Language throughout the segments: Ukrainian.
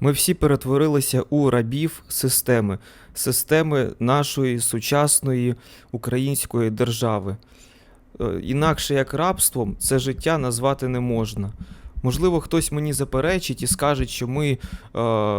Ми всі перетворилися у рабів системи, системи нашої сучасної української держави. Е, Інакше як рабством це життя назвати не можна. Можливо, хтось мені заперечить і скаже, що ми е,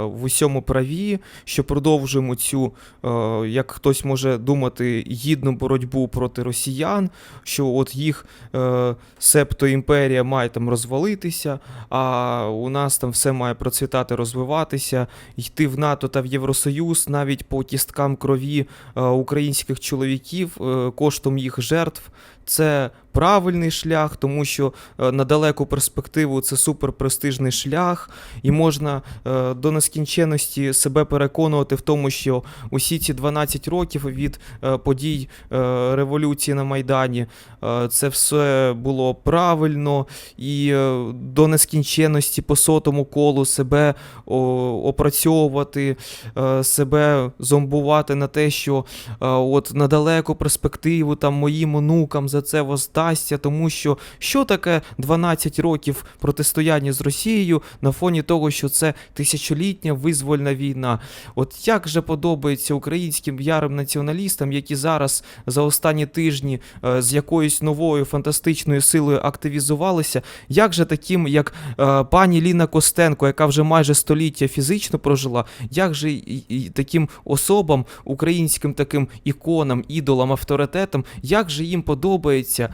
в усьому праві, що продовжуємо цю, е, як хтось може думати, гідну боротьбу проти росіян, що от їх е, септо імперія має там розвалитися, а у нас там все має процвітати, розвиватися, йти в НАТО та в Євросоюз навіть по кісткам крові е, українських чоловіків е, коштом їх жертв. Це правильний шлях, тому що е, на далеку перспективу це суперпрестижний шлях, і можна е, до нескінченності себе переконувати в тому, що усі ці 12 років від е, подій е, революції на Майдані е, це все було правильно, і е, до нескінченності по сотому колу себе о, опрацьовувати, е, себе зомбувати на те, що е, от на далеку перспективу там моїм онукам за це воздасться, тому що що таке 12 років протистояння з Росією на фоні того, що це тисячолітня визвольна війна. От як же подобається українським ярим націоналістам, які зараз за останні тижні е, з якоюсь новою фантастичною силою активізувалися, як же таким, як е, пані Ліна Костенко, яка вже майже століття фізично прожила, як же і, і таким особам, українським таким іконам, ідолам, авторитетам, як же їм подобається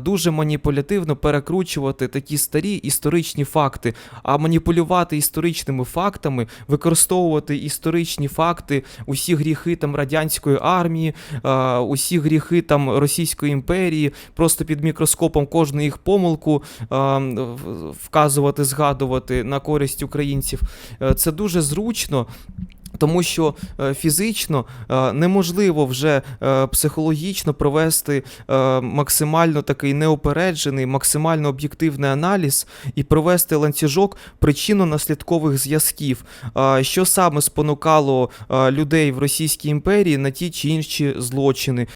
дуже маніпулятивно перекручувати такі старі історичні факти, а маніпулювати історичними фактами, використовувати історичні факти, усі гріхи там радянської армії, усі гріхи там Російської імперії, просто під мікроскопом кожну їх помилку вказувати, згадувати на користь українців. Е, Це дуже зручно. Тому що е, фізично е, неможливо вже е, психологічно провести максимально такий неопереджений, максимально об'єктивний аналіз і провести ланцюжок причинно-наслідкових зв'язків, що саме спонукало людей в Російській імперії на ті чи інші злочини,